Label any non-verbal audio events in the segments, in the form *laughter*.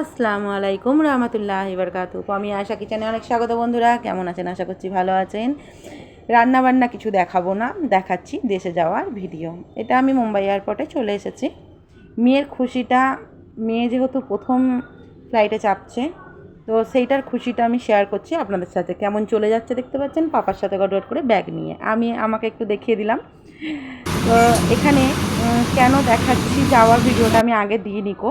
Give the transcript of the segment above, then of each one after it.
আসসালামু আলাইকুম রহমতুল্লাহ বরকাতু। আমি আশা কিচেনে অনেক স্বাগত বন্ধুরা। কেমন আছেন? আশা করছি ভালো আছেন। রান্না বান্না কিছু দেখাবো না, দেখাচ্ছি দেশে যাওয়ার ভিডিও। এটা আমি মুম্বাই এয়ারপোর্টে চলে এসেছি। মেয়ের খুশিটা, মেয়ে যেহেতু প্রথম ফ্লাইটে চাপছে, তো সেইটার খুশিটা আমি শেয়ার করছি আপনাদের সাথে। কেমন চলে যাচ্ছে দেখতে পাচ্ছেন? পাপার সাথে গটগট করে ব্যাগ নিয়ে। আমি, আমাকে একটু দেখিয়ে দিলাম। তো এখানে কেন দেখাচ্ছি যাওয়ার ভিডিওটা আমি আগে দিয়ে নিকো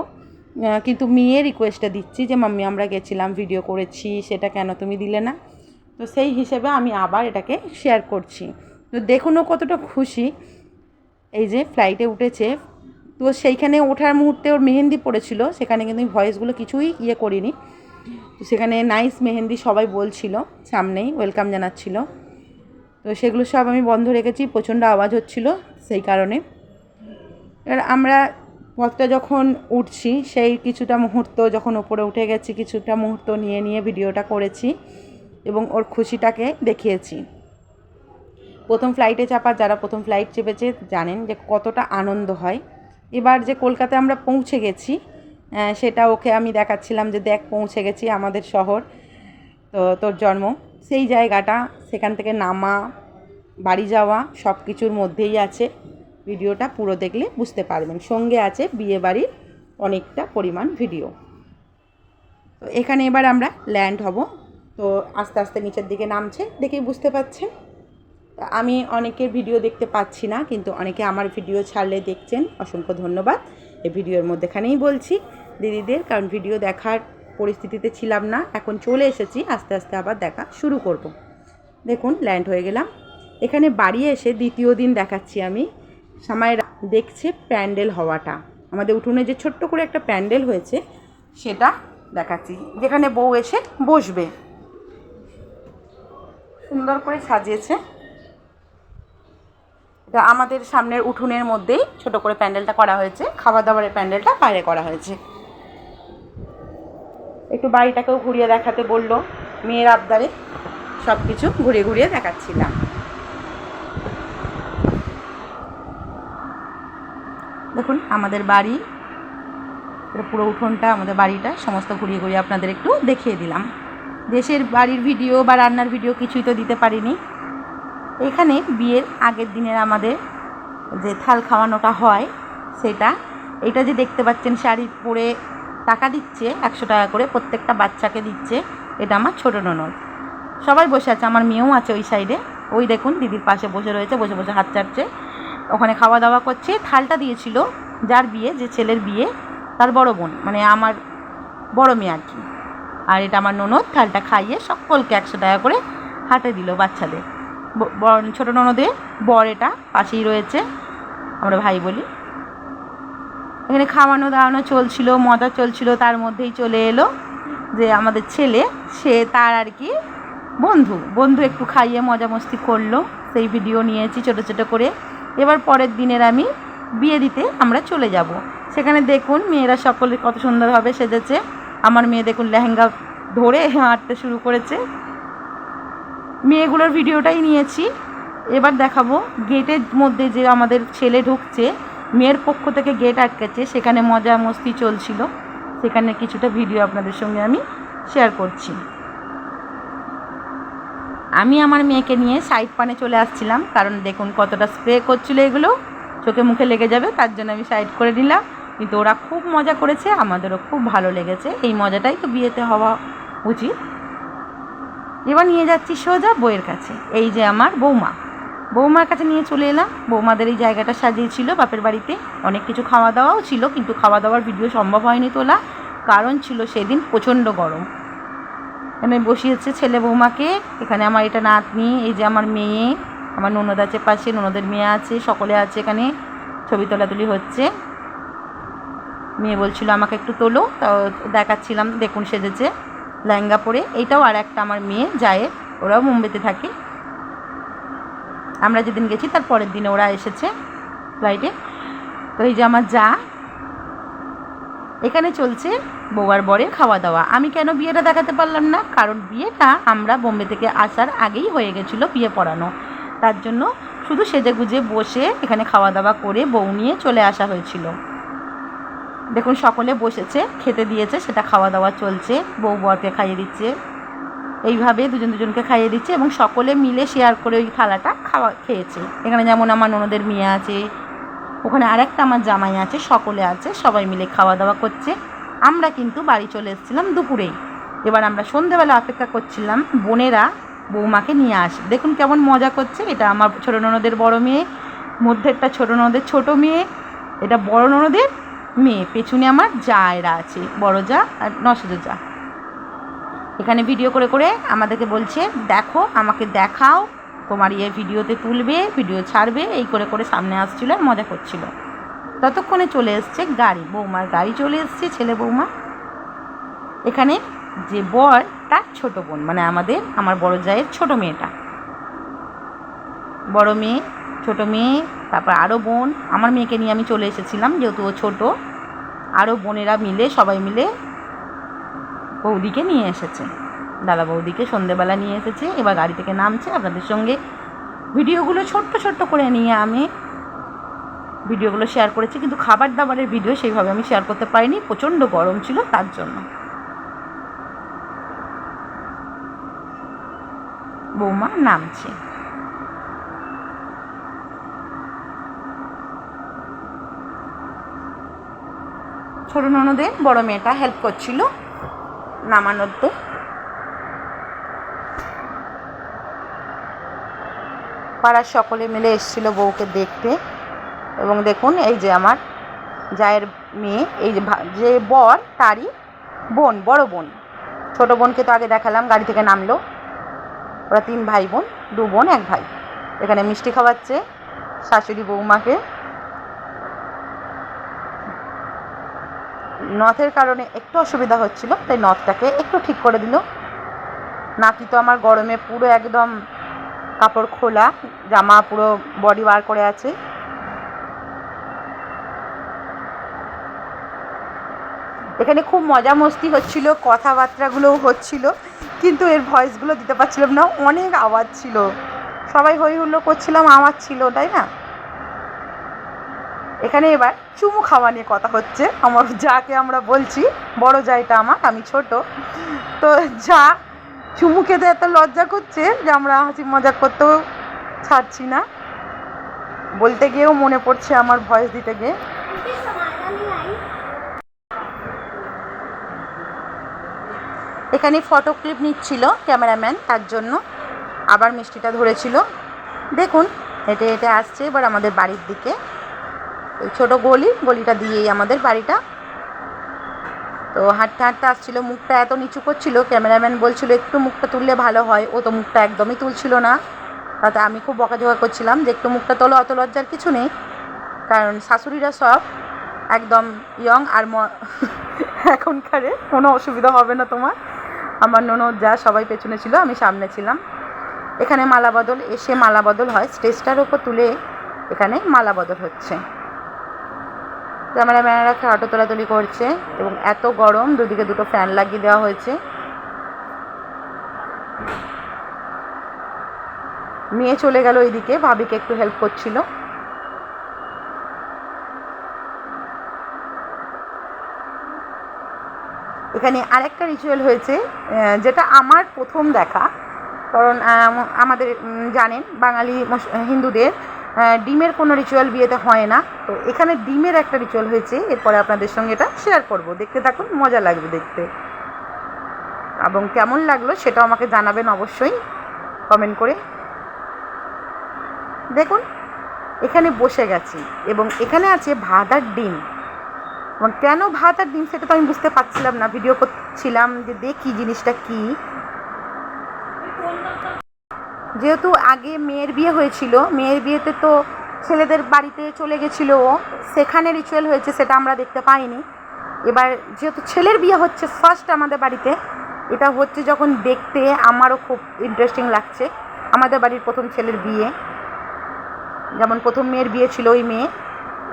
কিন্তু মেয়ে রিকোয়েস্টটা দিচ্ছি যে, মাম্মি, আমরা গেছিলাম ভিডিও করেছি, সেটা কেন তুমি দিলে না? তো সেই হিসেবে আমি আবার এটাকে শেয়ার করছি। তো দেখুন ও কতটা খুশি। এই যে ফ্লাইটে উঠেছে, তো সেইখানে ওঠার মুহূর্তে ওর মেহেন্দি পড়েছিল, সেখানে কিন্তু ভয়েসগুলো কিছুই ইয়ে করিনি। তো সেখানে নাইস মেহেন্দি সবাই বলছিল, সামনেই ওয়েলকাম জানাচ্ছিল। তো সেগুলো সব আমি বন্ধ রেখেছি, প্রচণ্ড আওয়াজ হচ্ছিল সেই কারণে। এবার আমরা পথটা যখন উঠছি, সেই কিছুটা মুহূর্ত যখন ওপরে উঠে গেছি, কিছুটা মুহূর্ত নিয়ে নিয়ে ভিডিওটা করেছি এবং ওর খুশিটাকে দেখিয়েছি। প্রথম ফ্লাইটে চাপা, যারা প্রথম ফ্লাইট চেপেছে জানেন যে কতটা আনন্দ হয়। এবার যে কলকাতায় আমরা পৌঁছে গেছি সেটা ওকে আমি দেখাচ্ছিলাম যে দেখ, পৌঁছে গেছি আমাদের শহর, তো তোর জন্ম। সেই জায়গাটা, সেখান থেকে নামা, বাড়ি যাওয়া সব কিছুর মধ্যেই আছে। ভিডিওটা পুরো দেখলে বুঝতে পারবেন। সঙ্গে আছে বিয়ে বাড়ির অনেকটা পরিমাণ ভিডিও। তো এখানে এবার আমরা ল্যান্ড হব। তো আস্তে আস্তে নিচের দিকে নামছে, দেখেই বুঝতে পাচ্ছেন। তা আমি অনেকের ভিডিও দেখতে পাচ্ছি না, কিন্তু অনেকে আমার ভিডিও ছাড়লে দেখছেন। অসংখ্য ধন্যবাদ। এই ভিডিওর মধ্যেখানেই বলছি, দিদিদের, কারণ ভিডিও দেখার পরিস্থিতিতে ছিলাম না, এখন চলে এসেছি, আস্তে আস্তে আবার দেখা শুরু করব। দেখুন, ল্যান্ড হয়ে গেলাম। এখানে বাড়ি এসে দ্বিতীয় দিন দেখাচ্ছি আমি। সময় দেখছে প্যান্ডেল হওয়াটা। আমাদের উঠোনে যে ছোট্ট করে একটা প্যান্ডেল হয়েছে, সেটা দেখাচ্ছি। যেখানে বউ এসে বসবে। সুন্দর করে সাজিয়েছে। এটা আমাদের সামনের উঠোনের মধ্যেই ছোট করে প্যান্ডেলটা করা হয়েছে। খাবার দাবারের প্যান্ডেলটা বাইরে করা হয়েছে। একটু বাড়িটাকেও ঘুরিয়ে দেখাতে বলল। মেয়ের আবদারে সব কিছু ঘুরিয়ে ঘুরিয়ে দেখাচ্ছিলাম। দেখুন, আমাদের বাড়ি, এটা পুরো উঠোনটা, আমাদের বাড়িটা, সমস্ত ঘুরিয়ে ঘুরিয়ে আপনাদের একটু দেখিয়ে দিলাম। দেশের বাড়ির ভিডিও বা রান্নার ভিডিও কিছুই তো দিতে পারিনি। এখানে বিয়ের আগের দিনের আমাদের যে থাল খাওয়ানোটা হয়, সেটা, এটা যে দেখতে পাচ্ছেন, শাড়ি পরে টাকা দিচ্ছে, একশো টাকা করে প্রত্যেকটা বাচ্চাকে দিচ্ছে, এটা আমার ছোটো ননদ। সবাই বসে আছে, আমার মেয়েও আছে ওই সাইডে। ওই দেখুন, দিদির পাশে বসে রয়েছে, বসে বসে হাত চাটছে ওখানে খাওয়া দাওয়া করছে। থালটা দিয়েছিল যার বিয়ে, যে ছেলের বিয়ে, তার বড় বোন মানে আমার বড় মেয়ে আর কি। আর এটা আমার ননদ, থালটা খাইয়ে সকলকে একশো টাকা করে হাতে দিল বাচ্চাদের। ছোটো ননদে বর এটা পাশেই রয়েছে, আমরা ভাই বলি। এখানে খাওয়ানো দাওয়ানো চলছিল, মজা চলছিল, তার মধ্যেই চলে এলো যে আমাদের ছেলে, সে তার আর কি বন্ধু। বন্ধু একটু খাইয়ে মজা মস্তি করল। সেই ভিডিও নিয়েছি ছোটো ছোটো করে। এবার পরের দিনের আমি বিয়ে দিতে আমরা চলে যাব। সেখানে দেখুন মেয়েরা সকলে কত সুন্দরভাবে সেজেছে। আমার মেয়ে দেখুন লেহেঙ্গা ধরে হাঁটতে শুরু করেছে। মেয়েগুলোর ভিডিওটাই নিয়েছি। এবার দেখাবো গেটের মধ্যে যে আমাদের ছেলে ঢুকছে, মেয়ের পক্ষ থেকে গেট আটকেছে, সেখানে মজা মস্তি চলছিল। সেখানে কিছুটা ভিডিও আপনাদের সঙ্গে আমি শেয়ার করছি। আমি আমার মেয়েকে নিয়ে সাইড পানে চলে আসছিলাম, কারণ দেখুন কতটা স্প্রে করছিল এগুলো, চোখে মুখে লেগে যাবে, তার জন্য আমি সাইড করে দিলাম। কিন্তু ওরা খুব মজা করেছে, আমাদেরও খুব ভালো লেগেছে। এই মজাটাই তো বিয়েতে হওয়া উচিত। এবার নিয়ে যাচ্ছি সোজা বইয়ের কাছে, এই যে আমার বৌমা। বৌমার কাছে নিয়ে চলে এলাম, বৌমাদের এই জায়গাটা সাজিয়েছিল বাপের বাড়িতে। অনেক কিছু খাওয়া দাওয়াও ছিল, কিন্তু খাওয়া দাওয়ার ভিডিও সম্ভব হয়নি তোলা, কারণ ছিল সেদিন প্রচণ্ড গরম। এখানে বসিয়েছে ছেলে বৌমাকে। এখানে আমার এটা নাতনি, এই যে আমার মেয়ে, আমার ননদ আছে পাশে, ননদের মেয়ে আছে, সকলে আছে এখানে। ছবি তোলাতুলি হচ্ছে। মেয়ে বলছিল, আমাকে একটু তোলো। তাও দেখাচ্ছিলাম, দেখুন সেজেছে, লেহেঙ্গা পরে। এইটাও আর একটা আমার মেয়ে যায় ওরাও মুম্বাইতে থাকে। আমরা যেদিন গেছি, তার পরের দিনে ওরা এসেছে ফ্লাইটে তো এই যে আমার যা এখানে চলছে বউয়ার বরের খাওয়া দাওয়া আমি কেন বিয়েটা দেখাতে পারলাম না? কারণ বিয়েটা আমরা বোম্বে থেকে আসার আগেই হয়ে গেছিল বিয়ে পড়ানো। তার জন্য শুধু সেজে গুজে বসে এখানে খাওয়া দাওয়া করে বউ নিয়ে চলে আসা হয়েছিল। দেখুন, সকলে বসেছে, খেতে দিয়েছে, সেটা খাওয়া দাওয়া চলছে, বউ বরকে খাইয়ে দিচ্ছে। এইভাবে দুজন দুজনকে খাইয়ে দিচ্ছে এবং সকলে মিলে শেয়ার করে ওই থালাটা খাওয়া, খেয়েছে। এখানে যেমন আমার ননদের মেয়ে আছে ওখানে আরেকটা আমার জামাই আছে, সকলে আছে, সবাই মিলে খাওয়া দাওয়া করছে। আমরা কিন্তু বাড়ি চলে এসেছিলাম দুপুরেই। এবার আমরা সন্ধেবেলা অপেক্ষা করছিলাম, বোনেরা বৌমাকে নিয়ে আসে দেখুন কেমন মজা করছে। এটা আমার ছোটো ননদের বড় মেয়ে, মধ্যেরটা ছোটো ননদের ছোটো মেয়ে, এটা বড় ননদের মেয়ে, পেছনে আমার জায়রা আছে, বড় যা আর নসদ যা। এখানে ভিডিও করে করে আমাদেরকে বলছে, দেখো, আমাকে দেখাও। তোমার ইয়ে ভিডিওতে তুলবে, ভিডিও ছাড়বে, এই করে করে সামনে আসছিল আর মজা করছিল। ততক্ষণে চলে এসছে গাড়ি, বৌমার গাড়ি চলে এসছে, ছেলে বৌমা। এখানে যে বর, তার ছোট বোন মানে আমাদের, আমার বড় জায়ের ছোট মেয়েটা। বড় মেয়ে, ছোট মেয়ে, তারপর আরও বোন, আমার মেয়েকে নিয়ে আমি চলে এসেছিলাম, যেহেতু ও ছোটো। আরও বোনেরা মিলে, সবাই মিলে বৌদিকে নিয়ে এসেছে। দাদা বৌদিকে সন্ধেবেলা নিয়ে এসেছে, এবার গাড়ি থেকে নামছে। আপনাদের সঙ্গে ভিডিওগুলো ছোট্ট ছোট্ট করে নিয়ে আমি ভিডিওগুলো শেয়ার করেছি, কিন্তু খাবার দাবারের ভিডিও সেইভাবে আমি শেয়ার করতে পারিনি। প্রচণ্ড গরম ছিল তার জন্য। বৌমা নামছে। ছোটো ননদের বড় মেয়েটা হেল্প করছিল নামানোতে পাড়ার সকলে মিলে এসেছিল বউকে দেখতে। এবং দেখুন, এই যে আমার জায়ের মেয়ে, এই যে বর, তারই বোন, বড় বোন। ছোট বোনকে তো আগে দেখালাম, গাড়ি থেকে নামলো। ওরা তিন ভাই বোন, দু বোন, এক ভাই। এখানে মিষ্টি খাওয়াচ্ছে শাশুড়ি বৌমাকে। নথের কারণে একটু অসুবিধা হচ্ছিল, তাই নথটাকে একটু ঠিক করে দিল। নাতি তো আমার গরমে পুরো একদম কাপড় খোলা, জামা পুরো বডি বার করে আছে। এখানে খুব মজা মস্তি হচ্ছিল, কথাবার্তাগুলোও হচ্ছিল, কিন্তু এর ভয়েসগুলো দিতে পারছিলাম না, অনেক আওয়াজ ছিল। সবাই হই হুল্লো করছিলাম, আওয়াজ ছিল, তাই না? এখানে এবার চুমু খাওয়া নিয়ে কথা হচ্ছে, আমার যাকে আমরা বলছি, বড় যাইটা আমার, আমি ছোট। তো যা চুমু খেতে এত লজ্জা করছে যে আমরা হাসি মজা করতেও ছাড়ছি না। বলতে গিয়েও মনে পড়ছে আমার ভয়েস দিতে গিয়ে। এখানে ফটো ক্লিপ নিচ্ছিল ক্যামেরাম্যান তার জন্য। আবার মিষ্টিটা ধরেছিল। দেখুন, হেঁটে হেঁটে আসছে এবার আমাদের বাড়ির দিকে। ওই ছোটো গলি, গলিটা দিয়েই আমাদের বাড়িটা। তো হাঁটতে হাঁটতে আসছিল, মুখটা এত নিচু করছিল, ক্যামেরাম্যান বলছিল, একটু মুখটা তুললে ভালো হয়। ও তো মুখটা একদমই তুলছিল না। তাতে আমি খুব বকাঝকা করছিলাম যে, একটু মুখটা তোলো, অত লজ্জার কিছু নেই। কারণ শাশুড়িরা সব একদম ইয়ং আর ম, *laughs* এখনকারে কোনো অসুবিধা হবে না তোমার। আমার ননদ যা সবাই পেছনে ছিল, আমি সামনে ছিলাম। এখানে মালা বদল, এসে মালা বদল হয়। স্টেজটার ওপর তুলে এখানে মালা বদল হচ্ছে। ক্যামেরাম্যানেরা ফটো তোলাতুলি করছে এবং এত গরম, দুদিকে দুটো ফ্যান লাগিয়ে দেওয়া হয়েছে। মেয়ে চলে গেল ওইদিকে, ভাবিকে একটু হেল্প করছিল। এখানে আরেকটা রিচুয়াল হয়েছে যেটা আমার প্রথম দেখা। কারণ আমাদের জানেন, বাঙালি হিন্দুদের ডিমের কোনো রিচুয়াল বিয়েতে হয় না। তো এখানে ডিমের একটা রিচুয়াল হয়েছে, এরপরে আপনাদের সঙ্গে এটা শেয়ার করব। দেখতে থাকুন, মজা লাগবে দেখতে। এবং কেমন লাগল সেটাও আমাকে জানাবেন অবশ্যই কমেন্ট করে। দেখুন, এখানে বসে গেছি, এবং এখানে আছে ভাত আর ডিম। এবং কেন ভাত আর ডিম সেটা তো আমি বুঝতে পারছিলাম না ভিডিও করছিলাম যে দেখি জিনিসটা কি। যেহেতু আগে মেয়ের বিয়ে হয়েছিল, মেয়ের বিয়েতে তো ছেলেদের বাড়িতে চলে গেছিল ও। সেখানে রিচুয়াল হয়েছে, সেটা আমরা দেখতে পাইনি। এবার যেহেতু ছেলের বিয়ে হচ্ছে ফার্স্ট আমাদের বাড়িতে, এটা হচ্ছে যখন দেখতে আমারও খুব ইন্টারেস্টিং লাগছে, আমাদের বাড়ির প্রথম ছেলের বিয়ে। যেমন প্রথম মেয়ের বিয়ে ছিল ওই মেয়ে,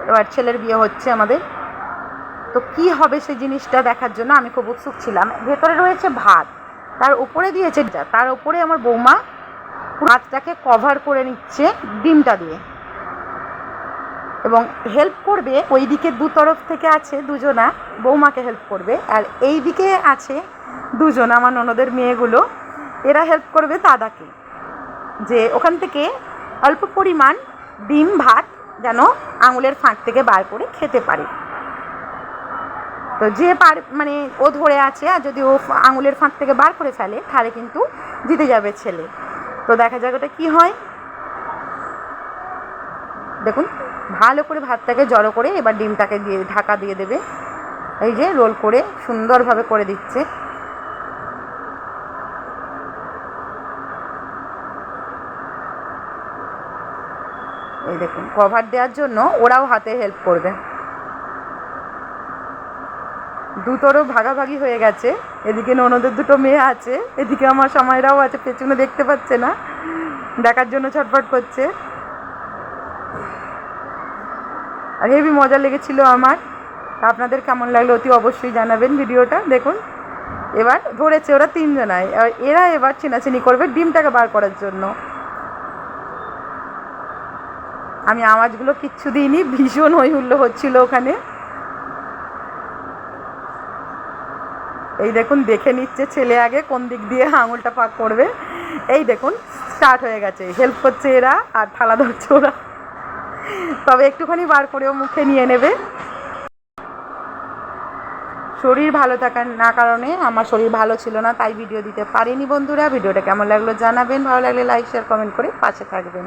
এবার ছেলের বিয়ে হচ্ছে আমাদের। তো কি হবে সেই জিনিসটা দেখার জন্য আমি খুব উৎসুক ছিলাম। ভেতরে রয়েছে ভাত, তার উপরে দিয়েছে তার উপরে আমার বৌমা ভাতটাকে কভার করে নিচ্ছে ডিমটা দিয়ে। এবং হেল্প করবে, ওই দিকে দু তরফ থেকে আছে দুজনা, বৌমাকে হেল্প করবে। আর এই দিকে আছে দুজন, আমার ননদের মেয়েগুলো। এরা হেল্প করবে দাদাকে। যে ওখান থেকে অল্প পরিমাণ ডিম, ভাত যেন আঙুলের ফাঁক থেকে বার করে খেতে পারে। তো যে পার মানে ও ধরে আছে, আর যদি ও আঙুলের ফাঁক থেকে বার করে ফেলে, তাহলে কিন্তু জিতে যাবে ছেলে। তো দেখা যাক ওটা কী হয়। দেখুন। ভালো করে ভাতটাকে জড়ো করে এবার ডিমটাকে দিয়ে, ঢাকা দিয়ে দেবে। এই যে রোল করে সুন্দরভাবে করে দিচ্ছে। এই দেখুন কভার দেওয়ার জন্য ওরাও হাতে হেল্প করবে। দুটোরও ভাগাভাগি হয়ে গেছে। এদিকে ননদের দুটো মেয়ে আছে, এদিকে আমার সময়রাও আছে, পেছনে দেখতে পাচ্ছে না। দেখার জন্য ছটফট করছে। আর হেভি মজা লেগেছিল আমার। আপনাদের কেমন লাগল অতি অবশ্যই জানাবেন ভিডিওটা। দেখুন, এবার ধরেছে ওরা তিনজনায় এরা এবার চেনাচেনি করবে ডিমটাকে বার করার জন্য। আমি আওয়াজগুলো কিচ্ছু দিইনি, ভীষণ হই হুল্লো হচ্ছিল ওখানে। এই দেখুন, দেখে নিচ্ছে ছেলে আগে কোন দিক দিয়ে আঙুলটা পাক করবে। এই দেখুন স্টার্ট হয়ে গেছে। হেল্প করছে এরা আর থালা ধরছে ওরা। তবে একটুখানি বার করেও মুখে নিয়ে নেবে। শরীর ভালো থাকার না কারণে আমার শরীর ভালো ছিল না, তাই ভিডিও দিতে পারিনি বন্ধুরা। ভিডিওটা কেমন লাগল জানাবেন, ভালো লাগলে লাইক শেয়ার কমেন্ট করে পাশে থাকবেন।